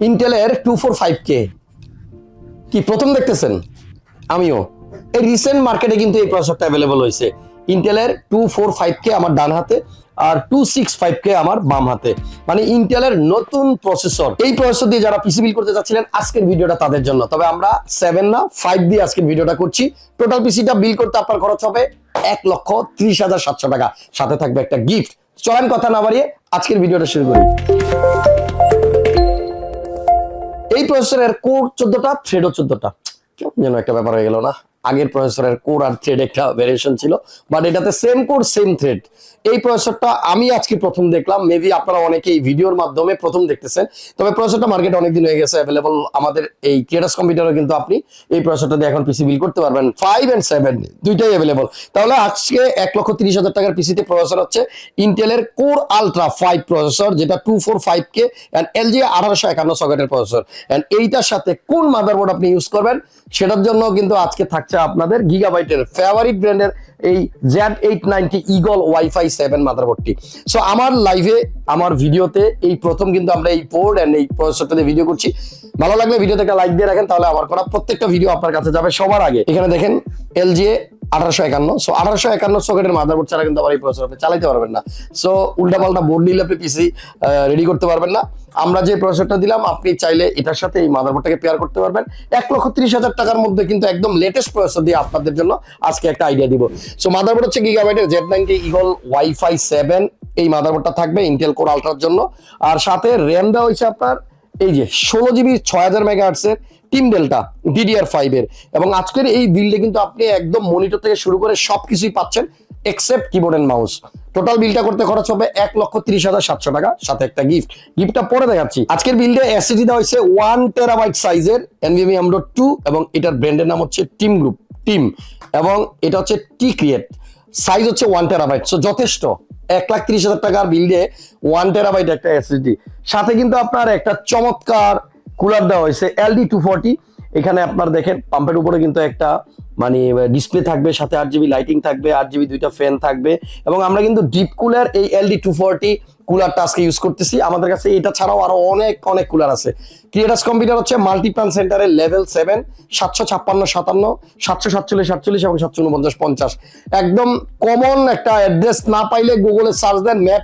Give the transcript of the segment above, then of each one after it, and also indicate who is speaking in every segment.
Speaker 1: ইন্টেলের two four five কে কি, প্রথম দেখতেছেন? আমিও। এই রিসেন্ট মার্কেটে কিন্তু এই প্রসেসরটা অ্যাভেলেবল হয়েছে। ইন্টেলের টু ফোর ফাইভ কে আমার ডান হাতে আর টু সিক্স ফাইভ কে আমার বাম হাতে। মানে ইন্টেলের নতুন প্রসেসর এই প্রসেসর দিয়ে যারা পিসি বিল করতে চাচ্ছিলেন, আজকের ভিডিওটা তাদের জন্য। তবে আমরা সেভেন না ফাইভ দিয়ে আজকের ভিডিওটা করছি। টোটাল পিসিটা বিল করতে আপনার খরচ হবে এক লক্ষ ত্রিশ হাজার সাতশো টাকা। সাথে থাকবে একটা গিফট চলেন কথা না বাড়িয়ে আজকের ভিডিওটা শুরু করি। এই প্রসেসরের কোর চোদ্দটা থ্রেডও চোদ্দটা। কেমন যেন একটা ব্যাপার হয়ে গেল না? আগের প্রসেসরের কোর আর থ্রেড একটা ভেরিয়েশন ছিল বাট এটাতে সেম কোর সেম থ্রেড এই প্রসেসরটা আমি আজকে প্রথম দেখলাম মেবি আপনারা অনেকে এই ভিডিওর মাধ্যমে প্রথম দেখতেছেন, তবে প্রসেসরটা মার্কেটে অনেকদিন হয়ে গেছে অ্যাভেলেবল আমাদের এই ক্রিয়েটার্স কম্পিউটারে কিন্তু আপনি এই প্রসেসরটা দিয়ে এখন পিসি বিল করতে পারবেন ফাইভ এন্ড সেভেন দুইটাই অ্যাভেলেবল তাহলে আজকে এক লক্ষ তিরিশ হাজার টাকার পিসিতে প্রসেসর হচ্ছে ইন্টেলের কোর আলট্রা ফাইভ প্রসেসর যেটা two four five K and LG আঠারোশো একান্ন সকেটের প্রসেসর অ্যান্ড এইটার সাথে কোন মাদারবোর্ড আপনি ইউজ করবেন, সেটার জন্য কিন্তু আজকে থাকছে আপনাদের গিগাবাইটের ফেভারিট ব্র্যান্ডের এই Z eight ninety eagle WiFi seven মাদারবোর্ডটি। So আমার লাইভে আমার ভিডিওতে এই প্রথম কিন্তু আমরা এই পোর্ড অ্যান্ড এই প্রসেসরটাতে ভিডিও করছি। ভালো লাগলে ভিডিওতে একটা লাইক দিয়ে রাখেন, তাহলে আমার করা প্রত্যেকটা ভিডিও আপনার কাছে যাবে সবার আগে। এখানে দেখেন এলজি আঠারোশো একান্ন। আঠারোশো একান্ন মাদারবোর্ড কিন্তু পারবেন না। সো বোর্ড রেডি করতে পারবেন না। আমরা যে দিলাম, আপনি চাইলে এটার সাথে এই মাদারবোর্ডটাকে পেয়ার করতে পারবেন। এক লক্ষ হাজার টাকার মধ্যে কিন্তু একদম লেটেস্ট দিয়ে আপনাদের জন্য আজকে একটা আইডিয়া দিব। সো মাদারবোর্ড হচ্ছে গিগাবাইটের Z ninety eagle WiFi seven এই মাদারবোর্ডটা থাকবে ইন্টেল কোর আলট্রার জন্য। আর সাথে র্যাম দেওয়া হয়েছে আপনার এই যে ষোলো জিবি, ছয় হাজার মেগা আর্টসের টিম ডেল্টা ডিডিআর ফাইভের এবং আজকের এই বিলটা কিন্তু আপনি একদম মনিটর থেকে শুরু করে সবকিছুই পাচ্ছেন except keyboard and mouse total বিলটা করতে খরচ হবে এক লক্ষ তিরিশ হাজার সাতশো টাকা। সাথে একটা গিফট গিফটটা পরে দেখাচ্ছি। আজকের বিলটা এসএসডি দেওয়া হয়েছে ওয়ান টেরাবাইট সাইজের এনভিএমি আমডো টু এবং এটার ব্র্যান্ডের নাম হচ্ছে টিম গ্রুপ টিম এবং এটা হচ্ছে টি ক্রিয়েট সাইজ হচ্ছে ওয়ান টেরাবাইট সো যথেষ্ট। এক লাখ ত্রিশ হাজার টাকার বিল দিয়ে ওয়ান টেরাবাইট একটা এসএসডি সাথে কিন্তু আপনার একটা চমৎকার কুলার দেওয়া হয়েছে এলডি টু ফর্টি এখানে আপনার দেখেন পাম্পের উপরে কিন্তু একটা মানে ডিসপ্লে থাকবে, সাথে আট জিবি লাইটিং থাকবে, আট জিবি দুইটা ফ্যান থাকবে এবং আমরা কিন্তু ডিপ কুলার এই এলডি টু ফোরটি কুলারটা আজকে ইউজ করতেছি। আমাদের কাছে এটা ছাড়াও আরও অনেক অনেক কুলার আছে। ক্রিয়েটার্স কম্পিউটার হচ্ছে মাল্টিপ্লান সেন্টারের লেভেল সেভেন সাতশো ছাপ্পান্ন, সাতান্ন, সাতশো সাতচল্লিশ সাতচল্লিশ এবং সাতশো উনপঞ্চাশ, পঞ্চাশ। একদম কমন একটা অ্যাড্রেস না পাইলে গুগলে সার্চ দেন ম্যাপ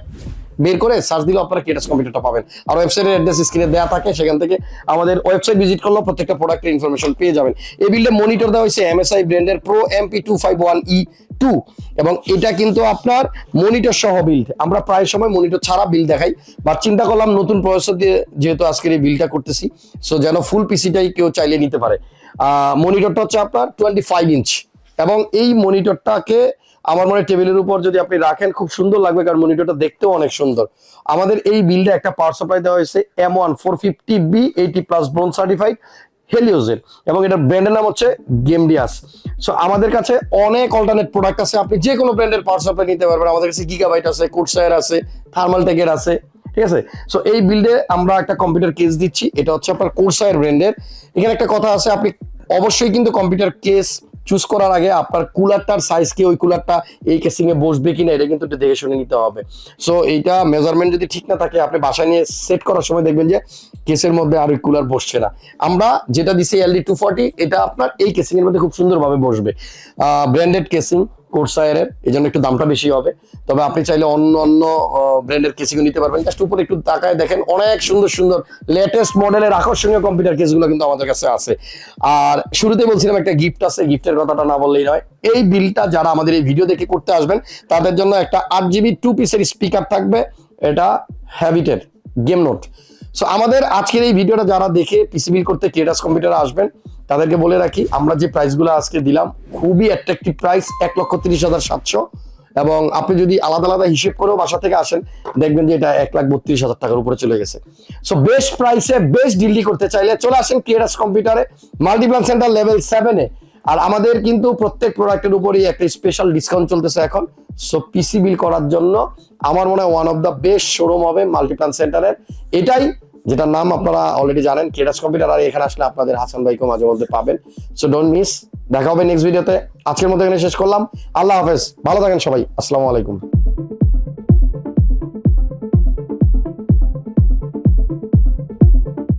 Speaker 1: বের করে সার্চ দিলে আপনারা ক্রিয়েটার্স কম্পিউটারটা পাবেন। আর ওয়েবসাইটের অ্যাড্রেস স্ক্রিনে দেওয়া থাকে, সেখান থেকে আমাদের ওয়েবসাইট ভিজিট করলেও প্রত্যেকটা প্রোডাক্টের ইনফরমেশন পেয়ে যাবেন। এই বিল্ডে মনিটর দেওয়া হয়েছে এমএসআই ব্র্যান্ডের pro MP two five one E two এবং এটা কিন্তু আপনার মনিটর সহ বিল্ড আমরা প্রায় সময় মনিটর ছাড়া বিল দেখাই বা চিন্তা করলাম নতুন প্রসেসর দিয়ে যেহেতু আজকের এই বিলটা করতেছি সো যেন ফুল পিসিটাই কেউ চাইলে নিতে পারে। মনিটরটা হচ্ছে আপনার টোয়েন্টি ফাইভ ইঞ্চ এবং এই মনিটরটাকে আমার মনে টেবিলের উপর যদি আপনি রাখেন, খুব সুন্দর লাগবে কারণ মনিটরটা দেখতেও অনেক সুন্দর। আমাদের এই বিলটা একটা পাওয়ার সাপ্লাই দেওয়া হয়েছে M one four fifty B eighty plus bronze certified হেলিওজের এবং এটার ব্র্যান্ডের নাম হচ্ছে গেমডিয়াস সো আমাদের কাছে অনেক অল্টারনেট প্রোডাক্ট আছে। আপনি যে কোনো ব্র্যান্ডের পাওয়ার সাপ্লাই নিতে পারবেন। আমাদের কাছে গিগাবাইট আছে কোটসায়ার আছে থার্মাল টেকের আছে, ঠিক আছে? সো এই বিল্ডে আমরা একটা কম্পিউটার কেস দিচ্ছি। এটা হচ্ছে আপনার কোর্সায়ের ব্র্যান্ডের এখানে একটা কথা আছে, আপনি অবশ্যই কিন্তু কম্পিউটার কেস চুজ করার আগে আপনার কুলারটার সাইজ কি ওই কুলারটা এই কেসিং এ বসবে কিনা, এটা কিন্তু দেখে শুনে নিতে হবে। সো এইটা মেজারমেন্ট যদি ঠিক না থাকে, আপনি বাসায় নিয়ে সেট করার সময় দেখবেন যে কেসের মধ্যে আর ওই কুলার বসছে না। আমরা যেটা দিছি এলডি টু এটা আপনার এই কেসিং এর মধ্যে খুব সুন্দরভাবে বসবে। ব্র্যান্ডেড কেসিং কোর্সায়ারের এই জন্য একটু দামটা বেশি হবে। তবে আপনি চাইলে অন্য অন্য ব্র্যান্ডের কেসিংও নিতে পারবেন। জাস্ট উপরে একটু তাকায় দেখেন, অনেক সুন্দর সুন্দর লেটেস্ট মডেলের আকর্ষণীয় কম্পিউটার কেসগুলো কিন্তু আমাদের কাছে আছে। আর শুরুতে বলছিলাম একটা গিফট আছে গিফটের কথাটা না বললেই নয়। এই বিলটা যারা আমাদের এই ভিডিও দেখে করতে আসবেন, তাদের জন্য একটা আট জিবি টু পিসের স্পিকার থাকবে। এটা হ্যাবিটের গেম নোট সো আমাদের আজকের এই ভিডিওটা যারা দেখে পিসি বিল করতে ক্রিয়েটার্স কম্পিউটার আসবেন তাদেরকে বলে রাখি, আমরা যে প্রাইসগুলো আজকে দিলাম, খুবই অ্যাট্রাকটিভ প্রাইস এক লক্ষ তিরিশ হাজার সাতশো। এবং আপনি যদি আলাদা আলাদা হিসেব করেও বাসা থেকে আসেন, দেখবেন যে এটা এক লাখ বত্রিশ হাজার টাকার উপরে চলে গেছে। সো বেস্ট প্রাইসে বেস্ট ডিলটি করতে চাইলে চলে আসেন ক্রিয়েটার্স কম্পিউটারে মাল্টিপ্লান সেন্টার লেভেল সেভেনে আর আমাদের কিন্তু প্রত্যেক প্রোডাক্টের উপরেই একটা স্পেশাল ডিসকাউন্ট চলতেছে এখন। সো পিসি বিল করার জন্য আমার মনে হয় one of the best showroom হবে মাল্টিপ্লান সেন্টারের এটাই যেটার নাম আপনারা অলরেডি জানেন কেটাস কম্পিউটার আর এখানে আসলে আপনাদের হাসান ভাইকে মাঝে মধ্যে পাবেন। সো ডোন্ট মিস দেখা হবে নেক্সট ভিডিওতে আজকের মতো এখানে শেষ করলাম। আল্লাহ হাফেজ, ভালো থাকেন সবাই। আসসালামু আলাইকুম।